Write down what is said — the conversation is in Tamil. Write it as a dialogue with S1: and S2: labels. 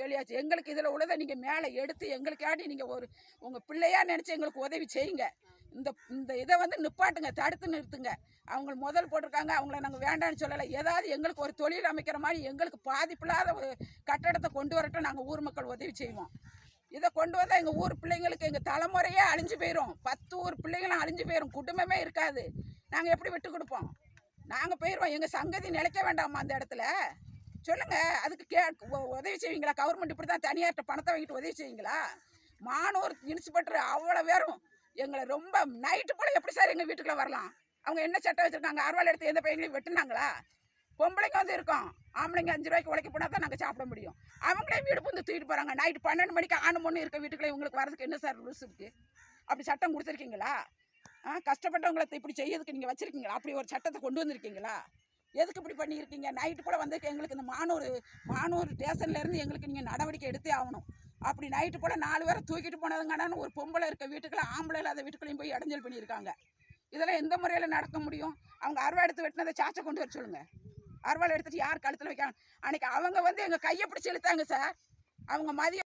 S1: சொல்லியாச்சு. எங்களுக்கு இதில் உள்ளதை நீங்கள் மேலே எடுத்து எங்களுக்காண்டி நீங்கள் ஒரு உங்கள் பிள்ளையாக நினச்சி எங்களுக்கு உதவி செய்யுங்க. இந்த இந்த இதை வந்து நிப்பாட்டுங்க தடுத்து நிறுத்துங்க. அவங்க முதல் போட்டிருக்காங்க அவங்கள நாங்கள் வேண்டாம்னு சொல்லலை. ஏதாவது எங்களுக்கு ஒரு தொழில் அமைக்கிற மாதிரி எங்களுக்கு பாதிப்பில்லாத ஒரு கட்டடத்தை கொண்டு வரட்டும் நாங்கள் ஊர் மக்கள் உதவி செய்வோம். இதை கொண்டு வந்தால் எங்கள் ஊர் பிள்ளைங்களுக்கு எங்கள் தலைமுறையே அழிஞ்சு போயிடும் பத்து ஊர் பிள்ளைங்களும் அழிஞ்சு போயிடும் குடும்பமே இருக்காது. நாங்கள் எப்படி விட்டு கொடுப்போம்? நாங்கள் போயிடுவோம் எங்கள் சங்கதி நிலைக்க வேண்டாமா அந்த இடத்துல? சொல்லுங்க. அதுக்கு கே உதவி செய்வீங்களா? கவர்மெண்ட் இப்படி தான் தனியார்கிட்ட பணத்தை வாங்கிட்டு உதவி செய்வீங்களா? மானூர் இன்ஸ்பெக்டர் அவ்வளோ பேரும் எங்களை ரொம்ப நைட்டு போல் எப்படி சார் எங்கள் வீட்டுக்குள்ளே வரலாம்? அவங்க என்ன சட்டம் வச்சுருக்காங்க? அறுவாள் எடுத்து எந்த பையங்களையும் வெட்டுனாங்களா? பொம்பளைங்க வந்து இருக்கோம். ஆம்பளைங்க அஞ்சு ரூபாய்க்கு உழைக்க போனால் தான் நாங்கள் சாப்பிட முடியும். அவங்களே வீடு புந்து தூக்கிட்டு போகிறாங்க நைட்டு பன்னெண்டு மணிக்கு ஆணு பொண்ணு இருக்க வீட்டுக்குள்ளே இவங்களுக்கு வரதுக்கு என்ன சார் ரூல்ஸ் இருக்குது அப்படி சட்டம் கொடுத்துருக்கீங்களா? ஆ கஷ்டப்பட்டவங்களை இப்படி செய்யறதுக்கு நீங்கள் வச்சுருக்கீங்களா? அப்படி ஒரு சட்டத்தை கொண்டு வந்திருக்கீங்களா? எதுக்கு இப்படி பண்ணியிருக்கீங்க? நைட்டு கூட வந்து எங்களுக்கு இந்த மானூர் மானூர் ஸ்டேஷன்லேருந்து எங்களுக்கு நீங்கள் நடவடிக்கை எடுத்தே ஆகணும். அப்படி நைட்டு போல் நாலு பேரை தூக்கிட்டு போனதுங்கடான்னு ஒரு பொம்பளை இருக்க வீட்டுக்குள்ளே ஆம்பளை இல்லாத வீட்டுக்குள்ளேயும் போய் இடைஞ்சல் பண்ணியிருக்காங்க. இதெல்லாம் எந்த முறையில் நடக்க முடியும்? அவங்க அருவா எடுத்து வெட்டினதை சாச்சை கொண்டு வர சொல்லுங்க. அருவாள் எடுத்துட்டு யார் கழுத்தில் வைக்காங்க அன்னைக்கு அவங்க வந்து எங்கள் கையை பிடிச்சி இழுத்தாங்க சார் அவங்க மதியம்